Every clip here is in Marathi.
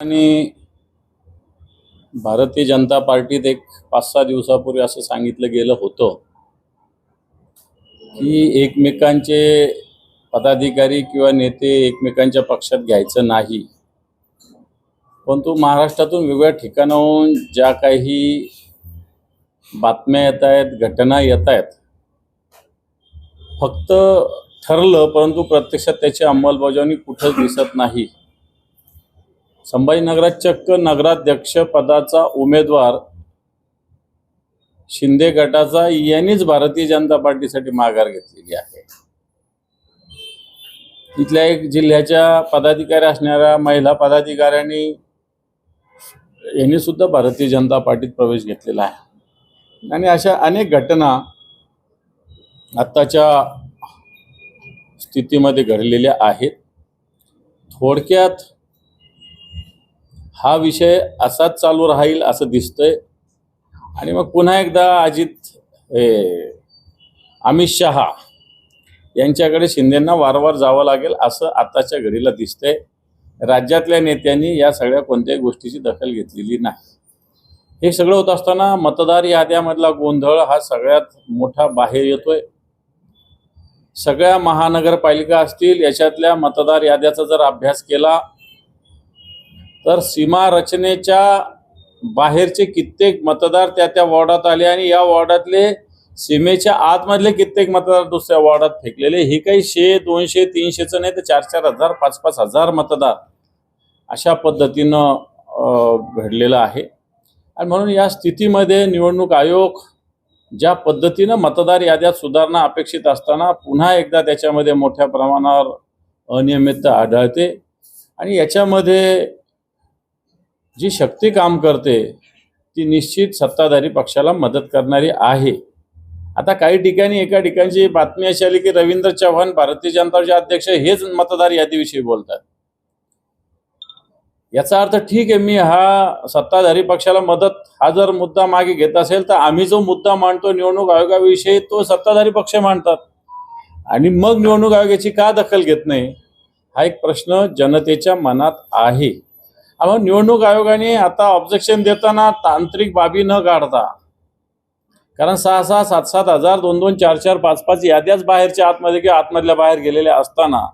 आणि भारतीय जनता पार्टीत एक पाच सहा दिवसापूर्वी असं सांगितलं गेलं होतं की एकमेकांचे पदाधिकारी किंवा नेते एकमेकांच्या पक्षात घ्यायचं नाही. परंतु महाराष्ट्रातून वेगवेगळ्या ठिकाणाहून ज्या काही बातम्या येत आहेत घटना येत आहेत फक्त ठरलं परंतु प्रत्यक्षात त्याची अंमलबजावणी कुठंच दिसत नाही. संभाजीनगरात चक्क नगराध्यक्ष पदाचा उमेदवार शिंदे गटाचा यांनीच भारतीय जनता पार्टीसाठी माघार घेतलेली आहे. इथल्या एक जिल्ह्याच्या पदाधिकारी असणाऱ्या महिला पदाधिकाऱ्यांनी यांनी सुद्धा भारतीय जनता पार्टीत प्रवेश घेतलेला आहे. आणि अशा अनेक घटना आत्ताच्या स्थितीमध्ये घडलेल्या आहेत. थोडक्यात हा विषय असाच चालू राहील असं दिसतंय. आणि मग पुन्हा एकदा अजित हे अमित शहा यांच्याकडे शिंदेंना वारंवार जावं लागेल असं आताच्या घडीला दिसतंय. राज्यातल्या नेत्यांनी या सगळ्या कोणत्याही गोष्टीची दखल घेतलेली नाही. हे सगळं होत असताना मतदार याद्यामधला गोंधळ हा सगळ्यात मोठा बाहेर येतोय. सगळ्या महानगरपालिका असतील याच्यातल्या मतदार याद्याचा जर अभ्यास केला तर सीमा रचनेच्या बाहेरचे कित्येक मतदार त्या त्या वॉर्डात आले आणि या वॉर्डातले सीमेच्या आतमधले कित्येक मतदार दुसऱ्या वॉर्डात फेकलेले. हे काही शे दोनशे तीनशेचं नाही तर चार चार हजार पाच पाच हजार मतदार अशा पद्धतीनं घडलेलं आहे. आणि म्हणून या स्थितीमध्ये निवडणूक आयोग ज्या पद्धतीनं मतदार याद्यात सुधारणा अपेक्षित असताना पुन्हा एकदा त्याच्यामध्ये मोठ्या प्रमाणावर अनियमितता आढळते. आणि याच्यामध्ये जी शक्ती काम करते ती निश्चित सत्ताधारी पक्षाला मदत करणारी आहे. आता काही ठिकाणी एका ठिकाणची बातमी अशी आली की रवींद्र चव्हाण भारतीय जनता पक्षाचे अध्यक्ष हेच मतदार यादीविषयी बोलतात. याचा अर्थ ठीक आहे मी हा सत्ताधारी पक्षाला मदत हा जर मुद्दा मागे घेत असेल तर आम्ही जो मुद्दा मांडतो निवडणूक आयोगाविषयी तो सत्ताधारी पक्ष मांडतात. आणि मग निवडणूक आयोगाची का दखल घेत नाही? हा एक प्रश्न जनतेच्या मनात आहे. अहो निवडणूक आयोगाने आता ऑब्जेक्शन देताना तांत्रिक बाबी न काढता. कारण सहा सहा सात सात हजार दोन दोन चार चार पाच पाच याद्याच बाहेरच्या आतमध्ये किंवा आतमधल्या बाहेर गेलेल्या असताना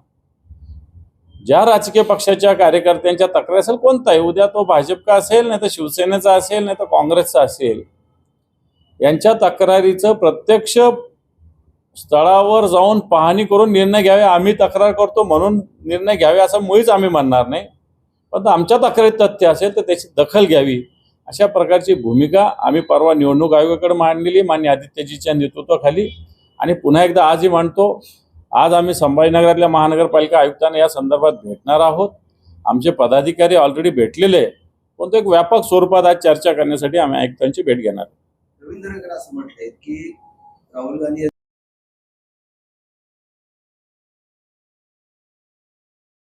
ज्या राजकीय पक्षाच्या कार्यकर्त्यांच्या तक्रार असेल कोणताही उद्या तो भाजपचा असेल नाही तर शिवसेनेचा असेल नाही तर काँग्रेसचा असेल यांच्या तक्रारीचं प्रत्यक्ष स्थळावर जाऊन पाहणी करून निर्णय घ्यावे आम्ही तक्रार करतो म्हणून निर्णय घ्यावे असं मुळीच आम्ही म्हणणार नाही. पण आमच्या तक्रारीत तथ्य असेल तर त्याची दखल घ्यावी. अशा प्रकारची भूमिका आम्ही परवा निवडणूक आयोगाकडे मांडलेली मान्य आदित्यजीच्या नेतृत्वाखाली. आणि पुन्हा एकदा आजही मांडतो. आज आम्ही संभाजीनगरातल्या महानगरपालिका आयुक्तांना या संदर्भात भेटणार आहोत. आमचे पदाधिकारी ऑलरेडी भेटलेले पण तो एक व्यापक स्वरूपात आज चर्चा करण्यासाठी आम्ही आयुक्तांची भेट घेणार रवींद्रनगर असं म्हटलंय की राहुल गांधी